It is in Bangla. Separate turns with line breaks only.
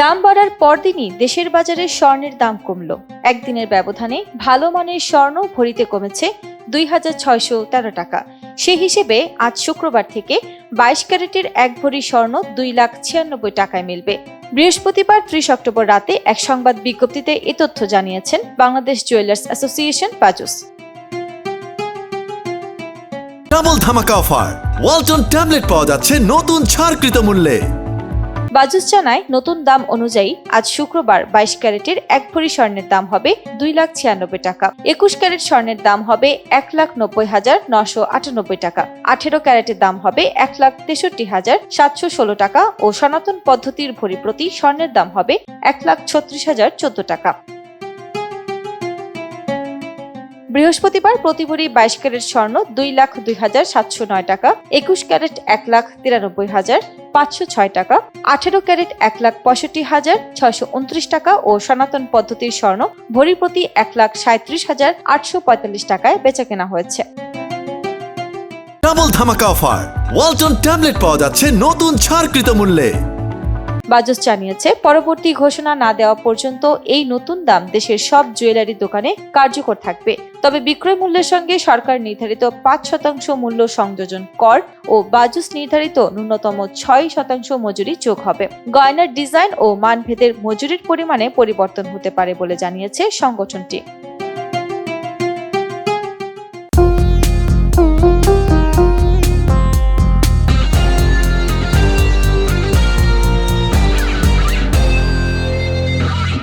দাম বাড়ার পরদিনই দেশের বাজারে স্বর্ণের দাম কমল। একদিনের ব্যবধানে ভালো মানের স্বর্ণ ভরিতে কমেছে দুই হাজার ছয়শো তেরো টাকা। সে হিসেবে আজ শুক্রবার থেকে বাইশ ক্যারেটের এক ভরি স্বর্ণ দুই লাখ ছিয়ানব্বই টাকায় মিলবে। বৃহস্পতিবার ত্রিশ অক্টোবর রাতে এক সংবাদ বিজ্ঞপ্তিতে এ তথ্য জানিয়েছেন বাংলাদেশ জুয়েলার্স অ্যাসোসিয়েশন পাজুস
ডাবল ধামাকা অফার। ওয়ালটন ট্যাবলেট পাওয়া যাচ্ছে নতুন ছাড়কৃত মূল্যে।
বাজুস জানায়, নতুন দাম অনুযায়ী আজ শুক্রবার বাইশ ক্যারেটের এক ভরি স্বর্ণের দাম হবে দুই লাখ ছিয়ানব্বই টাকা। একুশ ক্যারেট স্বর্ণের দাম হবে এক লাখ নব্বই হাজার নশো আটানব্বই টাকা। আঠেরো ক্যারেটের দাম হবে এক লাখ তেষট্টি হাজার সাতশো ষোলো টাকা ও সনাতন পদ্ধতির ভরি প্রতি স্বর্ণের দাম হবে এক লাখ ছত্রিশ হাজার চোদ্দ টাকা। বৃহস্পতিবার প্রতি ভরি বাইশ ক্যারেট স্বর্ণ দুই লাখ দুই হাজার সাতশো নয় টাকা, একুশ ক্যারেট এক লাখ তিরানব্বই হাজার পাঁচশো ছয় টাকা, আঠেরো ক্যারেট এক লাখ পঁয়ষট্টি হাজার ছয়শো উনত্রিশ টাকা ও সনাতন পদ্ধতির স্বর্ণ ভরি প্রতি এক লাখ সাঁত্রিশ হাজার আটশো পঁয়তাল্লিশ টাকায় বেচা কেনা হয়েছে।
ডাবল ধামাকা অফার, ওয়ালটন ট্যাবলেট পাওয়া যাচ্ছে নতুন ছাড়কৃত মূল্যে।
বাজস জানিয়েছে, পরবর্তী ঘোষণা না দেওয়া পর্যন্ত এই নতুন দাম দেশের সব জুয়েলারি দোকানে কার্যকর থাকবে। তবে বিক্রয় মূল্যের সঙ্গে সরকার নির্ধারিত পাঁচ শতাংশ মূল্য সংযোজন কর ও বাজুস নির্ধারিত ন্যূনতম ছয় শতাংশ মজুরি যোগ হবে। গয়নার ডিজাইন ও মানভেদের মজুরির পরিমাণে পরিবর্তন হতে পারে বলে জানিয়েছে সংগঠনটি।